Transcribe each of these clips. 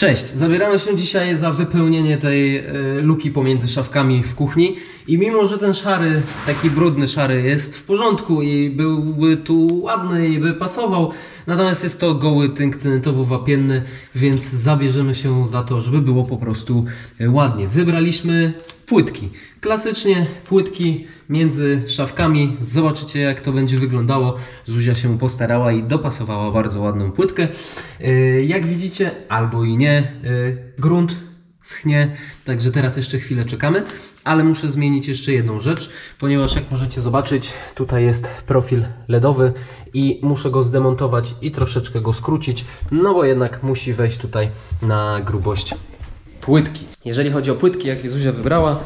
Cześć, zabieramy się dzisiaj za wypełnienie tej e, luki pomiędzy szafkami w kuchni i mimo, że ten szary, taki brudny szary jest w porządku i byłby tu ładny i by pasował, natomiast jest to goły tynk cementawo-wapienny, więc zabierzemy się za to, żeby było po prostu e, ładnie. Wybraliśmy płytki. Klasycznie płytki między szafkami. Zobaczycie jak to będzie wyglądało. Zuzia się postarała i dopasowała bardzo ładną płytkę. Yy, Jak widzicie, albo i nie, yy, grunt schnie, także teraz jeszcze chwilę czekamy, ale muszę zmienić jeszcze jedną rzecz, ponieważ jak możecie zobaczyć, tutaj jest profil LEDowy i muszę go zdemontować i troszeczkę go skrócić, no bo jednak musi wejść tutaj na grubość płytki. Jeżeli chodzi o płytki, jakie Zuzia wybrała,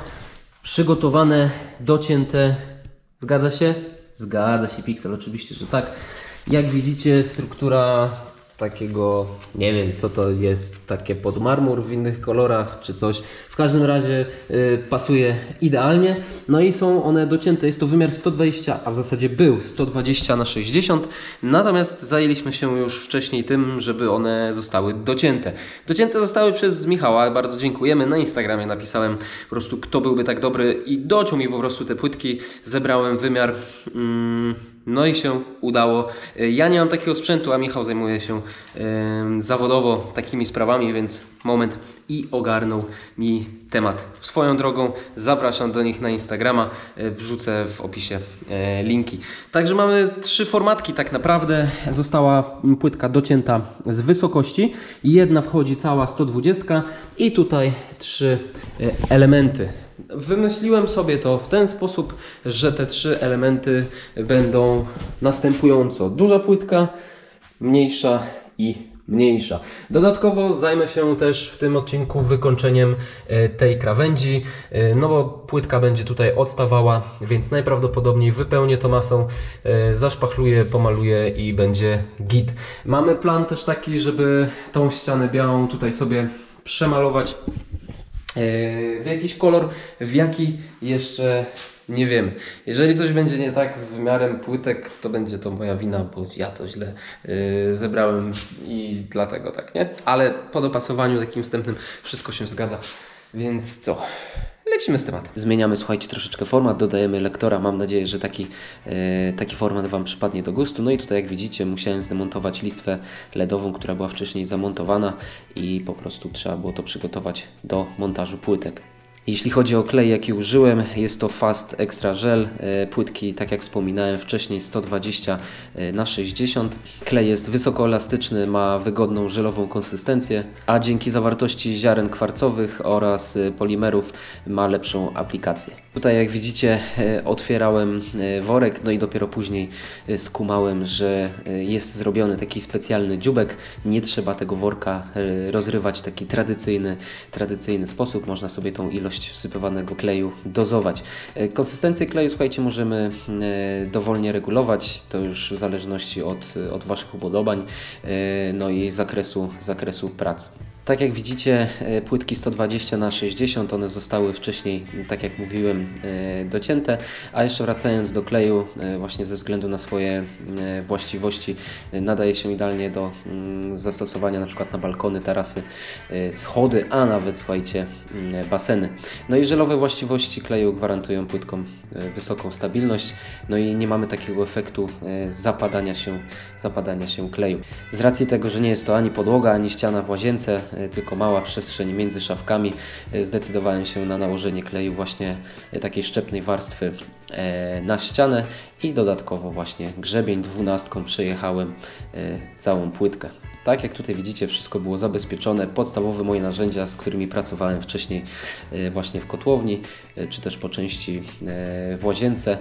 przygotowane, docięte, zgadza się? Zgadza się, Pixel, oczywiście, że tak. Jak widzicie, struktura takiego, nie wiem co to jest, takie pod marmur w innych kolorach czy coś. W każdym razie y, pasuje idealnie. No i są one docięte, jest to wymiar 120, a w zasadzie był 120 na 60. Natomiast zajęliśmy się już wcześniej tym, żeby one zostały docięte. Docięte zostały przez Michała, bardzo dziękujemy. Na Instagramie napisałem po prostu kto byłby tak dobry i dociął mi po prostu te płytki. Zebrałem wymiar. Mm, no i się udało. Y, Ja nie mam takiego sprzętu, a Michał zajmuje się em, zawodowo takimi sprawami, więc moment i ogarnął mi temat. Swoją drogą zapraszam do nich na Instagrama, y, wrzucę w opisie e, linki. Także mamy trzy formatki tak naprawdę. Została płytka docięta z wysokości. Jedna wchodzi cała 120 i tutaj trzy e, elementy. Wymyśliłem sobie to w ten sposób, że te trzy elementy będą następująco. Duża płytka, mniejsza i mniejsza. Dodatkowo zajmę się też w tym odcinku wykończeniem e, tej krawędzi, e, no bo płytka będzie tutaj odstawała, więc najprawdopodobniej wypełnię to masą, e, zaszpachluję, pomaluję i będzie git. Mamy plan też taki, żeby tą ścianę białą tutaj sobie przemalować w jakiś kolor, w jaki jeszcze nie wiem. Jeżeli coś będzie nie tak z wymiarem płytek, to będzie to moja wina, bo ja to źle e, zebrałem i dlatego tak, nie? Ale po dopasowaniu takim wstępnym wszystko się zgadza. Więc co? Lecimy z tematem. Zmieniamy, słuchajcie, troszeczkę format, dodajemy lektora. Mam nadzieję, że taki, e, taki format Wam przypadnie do gustu. No i tutaj, jak widzicie, musiałem zdemontować listwę LEDową, która była wcześniej zamontowana i po prostu trzeba było to przygotować do montażu płytek. Jeśli chodzi o klej, jaki użyłem, jest to Fast Extra Gel. E, Płytki, tak jak wspominałem wcześniej, 120 na 60. Klej jest wysokoelastyczny, ma wygodną żelową konsystencję, a dzięki zawartości ziaren kwarcowych oraz e, polimerów ma lepszą aplikację. Tutaj, jak widzicie, e, otwierałem e, worek, no i dopiero później e, skumałem, że e, jest zrobiony taki specjalny dziubek. Nie trzeba tego worka e, rozrywać w taki tradycyjny, tradycyjny sposób. Można sobie tą ilość wsypywanego kleju dozować. E, Konsystencję kleju, słuchajcie, możemy e, dowolnie regulować. To już w zależności od, od Waszych upodobań, e, no i zakresu, zakresu prac. Tak jak widzicie, e, płytki 120 na 60 one zostały wcześniej, tak jak mówiłem, e, docięte, a jeszcze wracając do kleju, e, właśnie ze względu na swoje właściwości, nadaje się idealnie do mm, zastosowania na przykład na balkony, tarasy, schody, a nawet słuchajcie, mm, baseny. No i żelowe właściwości kleju gwarantują płytkom wysoką stabilność, no i nie mamy takiego efektu zapadania się, zapadania się kleju. Z racji tego, że nie jest to ani podłoga, ani ściana w łazience, tylko mała przestrzeń między szafkami, e, zdecydowałem się na nałożenie kleju właśnie e, takiej szczepnej warstwy e, na ścianę i dodatkowo właśnie grzebień dwunastką przejechałem e, całą płytkę. Tak jak tutaj widzicie, wszystko było zabezpieczone. Podstawowe moje narzędzia, z którymi pracowałem wcześniej e, właśnie w kotłowni, e, czy też po części e, w łazience.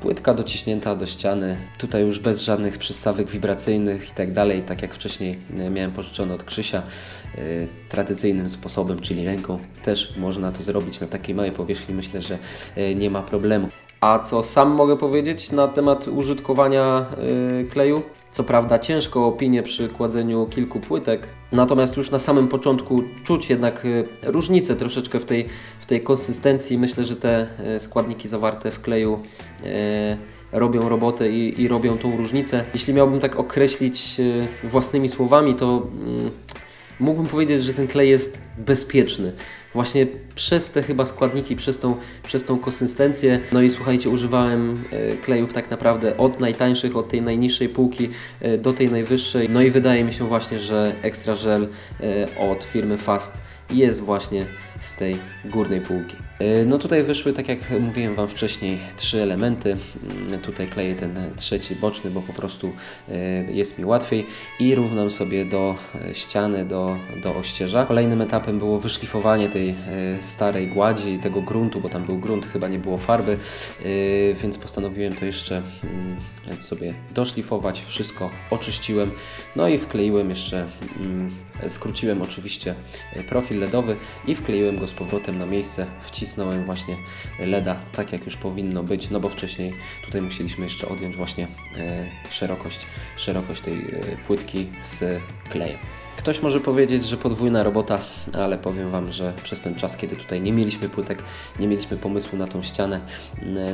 Płytka dociśnięta do ściany, tutaj już bez żadnych przystawek wibracyjnych i tak dalej, tak jak wcześniej miałem pożyczone od Krzysia, tradycyjnym sposobem, czyli ręką. Też można to zrobić na takiej małej powierzchni, myślę, że nie ma problemu. A co sam mogę powiedzieć na temat użytkowania y, kleju? Co prawda ciężko opinię przy kładzeniu kilku płytek, natomiast już na samym początku czuć jednak y, różnicę troszeczkę w tej, w tej konsystencji. Myślę, że te y, składniki zawarte w kleju y, robią robotę i, i robią tą różnicę. Jeśli miałbym tak określić własnymi słowami, to mm, mógłbym powiedzieć, że ten klej jest bezpieczny. Właśnie przez te chyba składniki, przez tą, przez tą konsystencję. No i słuchajcie, używałem e, klejów tak naprawdę od najtańszych, od tej najniższej półki e, do tej najwyższej. No i wydaje mi się właśnie, że Extra Gel e, od firmy Fast jest właśnie z tej górnej półki. E, No tutaj wyszły, tak jak mówiłem Wam wcześniej, trzy elementy. Mm, Tutaj kleję ten trzeci boczny, bo po prostu e, jest mi łatwiej i równam sobie do e, ściany, do, do ościeża. Kolejnym etapem było wyszlifowanie tej starej gładzi, tego gruntu, bo tam był grunt, chyba nie było farby, więc postanowiłem to jeszcze mm, sobie doszlifować. Wszystko oczyściłem, no i wkleiłem jeszcze, mm, skróciłem oczywiście profil LEDowy i wkleiłem go z powrotem na miejsce. Wcisnąłem właśnie LEDa tak jak już powinno być, no bo wcześniej tutaj musieliśmy jeszcze odjąć właśnie e, szerokość, szerokość tej e, płytki z klejem. Ktoś może powiedzieć, że podwójna robota, ale powiem Wam, że przez ten czas, kiedy tutaj nie mieliśmy płytek, nie mieliśmy pomysłu na tą ścianę,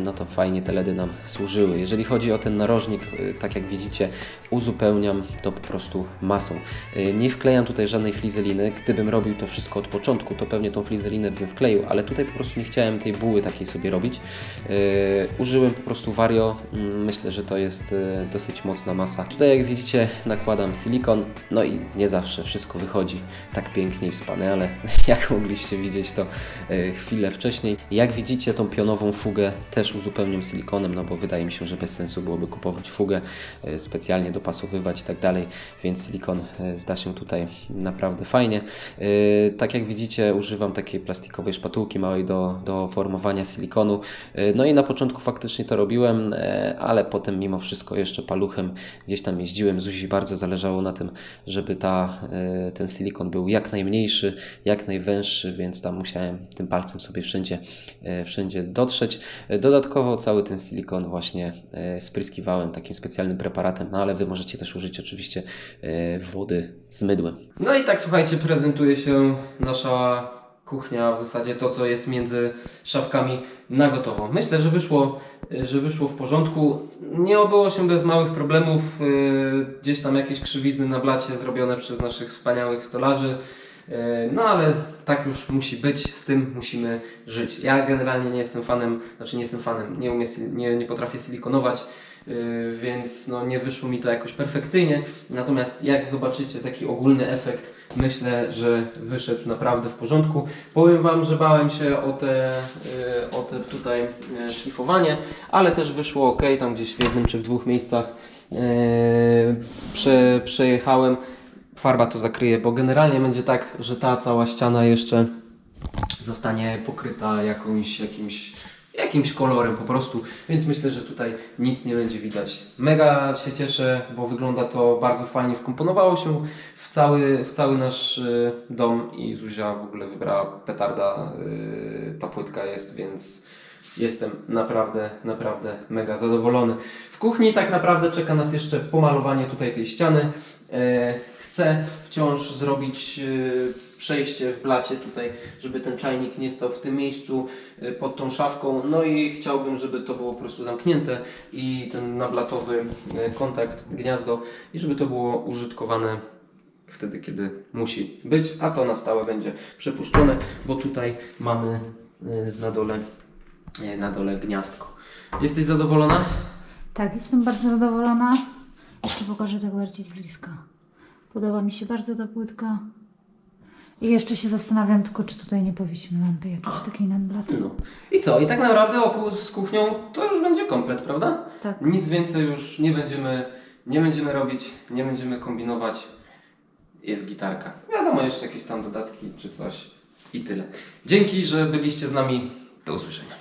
no to fajnie te LEDy nam służyły. Jeżeli chodzi o ten narożnik, y, tak jak widzicie, uzupełniam to po prostu masą. Y, Nie wklejam tutaj żadnej flizeliny. Gdybym robił to wszystko od początku, to pewnie tą flizelinę bym wkleił, ale tutaj po prostu nie chciałem tej buły takiej sobie robić. Y, Użyłem po prostu Vario. Mm, Myślę, że to jest dosyć mocna masa. Tutaj jak widzicie nakładam silikon, no i nie zawsze wszystko wychodzi tak pięknie i wspaniale, jak mogliście widzieć to y, chwilę wcześniej. Jak widzicie tą pionową fugę też uzupełniam silikonem, no bo wydaje mi się, że bez sensu byłoby kupować fugę, y, specjalnie dopasowywać i tak dalej, więc silikon y, zda się tutaj naprawdę fajnie. Tak jak widzicie używam takiej plastikowej szpatułki małej do, do formowania silikonu. No i na początku faktycznie to robiłem, e, ale potem mimo wszystko jeszcze paluchem gdzieś tam jeździłem. Zuzi bardzo zależało na tym, żeby ta, e, ten silikon był jak najmniejszy, jak najwęższy, więc tam musiałem tym palcem sobie wszędzie, e, wszędzie dotrzeć. E, Dodatkowo cały ten silikon właśnie e, spryskiwałem takim specjalnym preparatem, no ale Wy możecie też użyć oczywiście e, wody z mydłem. No i tak słuchajcie, prezentuje się nasza kuchnia, w zasadzie to, co jest między szafkami na gotowo. Myślę, że wyszło, y, że wyszło w porządku. Nie obyło się bez małych problemów. y, Gdzieś tam jakieś krzywizny na blacie zrobione przez naszych wspaniałych stolarzy. Y, No ale tak już musi być, z tym musimy żyć. Ja generalnie nie jestem fanem, znaczy nie jestem fanem, nie, umiem, nie, nie potrafię silikonować. Yy, więc no, nie wyszło mi to jakoś perfekcyjnie. Natomiast jak zobaczycie taki ogólny efekt, myślę, że wyszedł naprawdę w porządku. Powiem Wam, że bałem się o te, yy, o te tutaj yy, szlifowanie, ale też wyszło ok, tam gdzieś w jednym czy w dwóch miejscach prze, przejechałem. Farba to zakryje, bo generalnie będzie tak, że ta cała ściana jeszcze zostanie pokryta jakąś, jakimś, jakimś kolorem po prostu, więc myślę, że tutaj nic nie będzie widać. Mega się cieszę, bo wygląda to bardzo fajnie, wkomponowało się w cały, w cały nasz y, dom i Zuzia w ogóle wybrała petarda, y, ta płytka jest, więc jestem naprawdę, naprawdę mega zadowolony. W kuchni tak naprawdę czeka nas jeszcze pomalowanie tutaj tej ściany. Chcę wciąż zrobić e, przejście w blacie tutaj, żeby ten czajnik nie stał w tym miejscu e, pod tą szafką. No i chciałbym, żeby to było po prostu zamknięte i ten nablatowy e, kontakt, gniazdo i żeby to było użytkowane wtedy, kiedy musi być, a to na stałe będzie przepuszczone, bo tutaj mamy na dole, na dole gniazdko. Jesteś zadowolona? Tak, jestem bardzo zadowolona. Jeszcze pokażę tak bardziej z bliska. Podoba mi się bardzo ta płytka. I jeszcze się zastanawiam tylko, czy tutaj nie powiesimy lampy jakiejś takiej nadblaty. No. I co? I tak naprawdę oku z kuchnią to już będzie komplet, prawda? Tak. Nic więcej już nie będziemy, nie będziemy robić, nie będziemy kombinować. Jest gitarka. Wiadomo, jeszcze jakieś tam dodatki czy coś i tyle. Dzięki, że byliście z nami. Do usłyszenia.